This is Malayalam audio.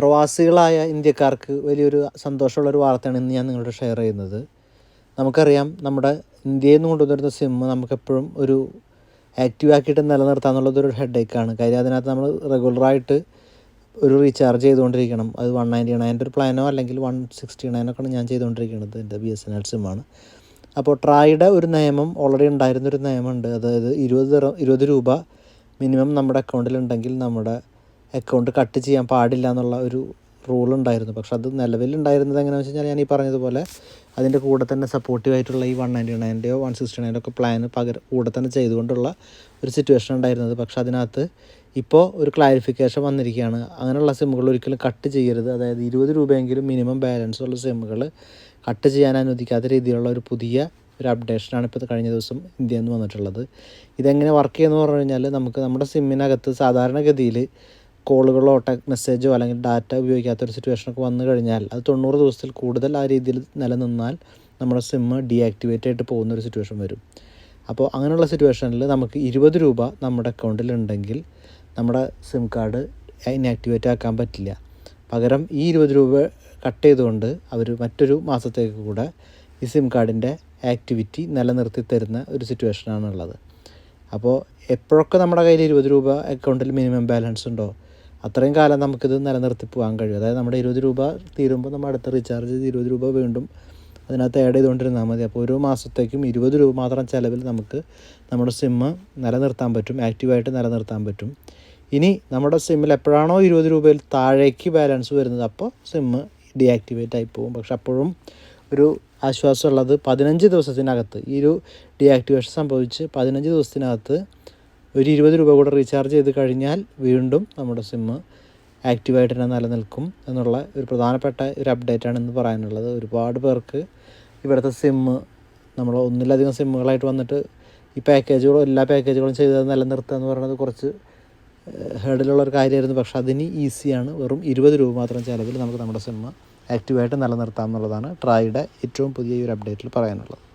പ്രവാസികളായ ഇന്ത്യക്കാർക്ക് വലിയൊരു സന്തോഷമുള്ളൊരു വാർത്തയാണ് ഇന്ന് ഞാൻ നിങ്ങളോട് ഷെയർ ചെയ്യുന്നത്. നമുക്കറിയാം നമ്മുടെ ഇന്ത്യയിൽ നിന്ന് കൊണ്ടുവന്നിരുന്ന സിം നമുക്കെപ്പോഴും ഒരു ആക്റ്റീവ് ആക്കിയിട്ട് നിലനിർത്താൻ എന്നുള്ളതൊരു ഹെഡേക്കാണ് കാര്യം അതിനകത്ത് നമ്മൾ റെഗുലറായിട്ട് ഒരു റീചാർജ് ചെയ്തുകൊണ്ടിരിക്കണം. അത് വൺ നയന്റി നയന്റെ ഒരു പ്ലാനോ അല്ലെങ്കിൽ വൺ സിക്സ്റ്റി നയനൊക്കെയാണ് ഞാൻ ചെയ്തുകൊണ്ടിരിക്കുന്നത്. എന്റെ ബി എസ് എൻ എൽ സിമ്മാണ് അപ്പോൾ ട്രായുടെ ഒരു നിയമം ഓൾറെഡി ഉണ്ടായിരുന്നൊരു നിയമമുണ്ട്. അതായത് ഇരുപത് ഇരുപത് രൂപ മിനിമം നമ്മുടെ അക്കൗണ്ടിലുണ്ടെങ്കിൽ നമ്മുടെ അക്കൗണ്ട് കട്ട് ചെയ്യാൻ പാടില്ല എന്നുള്ള ഒരു റൂൾ ഉണ്ടായിരുന്നു. പക്ഷെ അത് നിലവിലുണ്ടായിരുന്നത് എങ്ങനെയാണെന്ന് വെച്ച് കഴിഞ്ഞാൽ ഞാൻ ഈ പറഞ്ഞതുപോലെ അതിന്റെ കൂടെ തന്നെ സപ്പോർട്ടീവ് ആയിട്ടുള്ള ഈ വൺ നയന്റി നയന്റെയോ വൺ സിക്സ്റ്റി നയന്റെ ഒക്കെ പ്ലാൻ പകരം കൂടെ തന്നെ ചെയ്തുകൊണ്ടുള്ള ഒരു സിറ്റുവേഷൻ ഉണ്ടായിരുന്നത്. പക്ഷെ അതിനകത്ത് ഇപ്പോൾ ഒരു ക്ലാരിഫിക്കേഷൻ വന്നിരിക്കുകയാണ്. അങ്ങനെയുള്ള സിമ്മുകൾ ഒരിക്കലും കട്ട് ചെയ്യരുത്. അതായത് ഇരുപത് രൂപയെങ്കിലും മിനിമം ബാലൻസ് ഉള്ള സിമ്മുകൾ കട്ട് ചെയ്യാൻ അനുവദിക്കാത്ത രീതിയിലുള്ള ഒരു പുതിയ ഒരു അപ്ഡേഷനാണ് ഇപ്പോൾ കഴിഞ്ഞ ദിവസം ഇന്ത്യയിൽ നിന്ന് വന്നിട്ടുള്ളത്. ഇതെങ്ങനെ വർക്ക് ചെയ്യുന്നു പറഞ്ഞു കഴിഞ്ഞാൽ നമുക്ക് നമ്മുടെ സിമ്മിനകത്ത് സാധാരണഗതിയിൽ കോളുകളോ ടെക് മെസ്സേജോ അല്ലെങ്കിൽ ഡാറ്റ ഉപയോഗിക്കാത്ത ഒരു സിറ്റുവേഷനൊക്കെ വന്നു കഴിഞ്ഞാൽ അത് തൊണ്ണൂറ് ദിവസത്തിൽ കൂടുതൽ ആ രീതിയിൽ നിലനിന്നാൽ നമ്മുടെ സിമ്മ് ഡീആക്ടിവേറ്റ് ആയിട്ട് പോകുന്ന ഒരു സിറ്റുവേഷൻ വരും. അപ്പോൾ അങ്ങനെയുള്ള സിറ്റുവേഷനിൽ നമുക്ക് ഇരുപത് രൂപ നമ്മുടെ അക്കൗണ്ടിൽ ഉണ്ടെങ്കിൽ നമ്മുടെ സിം കാർഡ് ഇനാക്ടിവേറ്റ് ആക്കാൻ പറ്റില്ല. പകരം ഈ ഇരുപത് രൂപ കട്ട് ചെയ്തുകൊണ്ട് അവർ മറ്റൊരു മാസത്തേക്ക് കൂടെ ഈ സിം കാർഡിന്റെ ആക്ടിവിറ്റി നിലനിർത്തി തരുന്ന ഒരു സിറ്റുവേഷനാണുള്ളത്. അപ്പോൾ എപ്പോഴൊക്കെ നമ്മുടെ കയ്യിൽ ഇരുപത് രൂപ അക്കൗണ്ടിൽ മിനിമം ബാലൻസ് ഉണ്ടോ? അത്രയും കാലം നമുക്കിത് നിലനിർത്തി പോകാൻ കഴിയും. അതായത് നമ്മുടെ ഇരുപത് രൂപ തീരുമ്പോൾ നമ്മൾ അടുത്ത റീചാർജ് ചെയ്ത് ഇരുപത് രൂപ വീണ്ടും അതിനകത്ത് ആഡ് ചെയ്തുകൊണ്ടിരുന്നാൽ മതി. അപ്പോൾ ഓരോ മാസത്തേക്കും ഇരുപത് രൂപ മാത്രം ചിലവിൽ നമുക്ക് നമ്മുടെ സിമ്മ് നിലനിർത്താൻ പറ്റും. ആക്റ്റീവായിട്ട് നിലനിർത്താൻ പറ്റും. ഇനി നമ്മുടെ സിമ്മിൽ എപ്പോഴാണോ ഇരുപത് രൂപയിൽ താഴേക്ക് ബാലൻസ് വരുന്നത് അപ്പോൾ സിമ്മ് ഡീആക്ടിവേറ്റ് ആയി പോകും. പക്ഷെ അപ്പോഴും ഒരു ആശ്വാസമുള്ളത് പതിനഞ്ച് ദിവസത്തിനകത്ത് ഈ ഒരു ഡീആക്ടിവേഷൻ സംഭവിച്ച് പതിനഞ്ച് ദിവസത്തിനകത്ത് ഒരു ഇരുപത് രൂപ കൂടെ റീചാർജ് ചെയ്ത് കഴിഞ്ഞാൽ വീണ്ടും നമ്മുടെ സിമ്മ് ആക്റ്റീവായിട്ട് തന്നെ നിലനിൽക്കും എന്നുള്ള ഒരു പ്രധാനപ്പെട്ട ഒരു അപ്ഡേറ്റാണ് ഇന്ന് പറയാനുള്ളത്. ഒരുപാട് പേർക്ക് ഇവിടുത്തെ സിമ്മ് നമ്മൾ ഒന്നിലധികം സിമ്മുകളായിട്ട് വന്നിട്ട് ഈ പാക്കേജുകളും എല്ലാ പാക്കേജുകളും ചെയ്ത് നിലനിർത്തുക എന്ന് പറയുന്നത് കുറച്ച് ഹേഡിലുള്ള ഒരു കാര്യമായിരുന്നു. പക്ഷെ അതിന് ഈസിയാണ് വെറും ഇരുപത് രൂപ മാത്രം ചിലവിൽ നമുക്ക് നമ്മുടെ സിമ്മ് ആക്റ്റീവായിട്ട് നിലനിർത്താം എന്നുള്ളതാണ് ട്രായുടെ ഏറ്റവും പുതിയ ഒരു അപ്ഡേറ്റിൽ പറയാനുള്ളത്.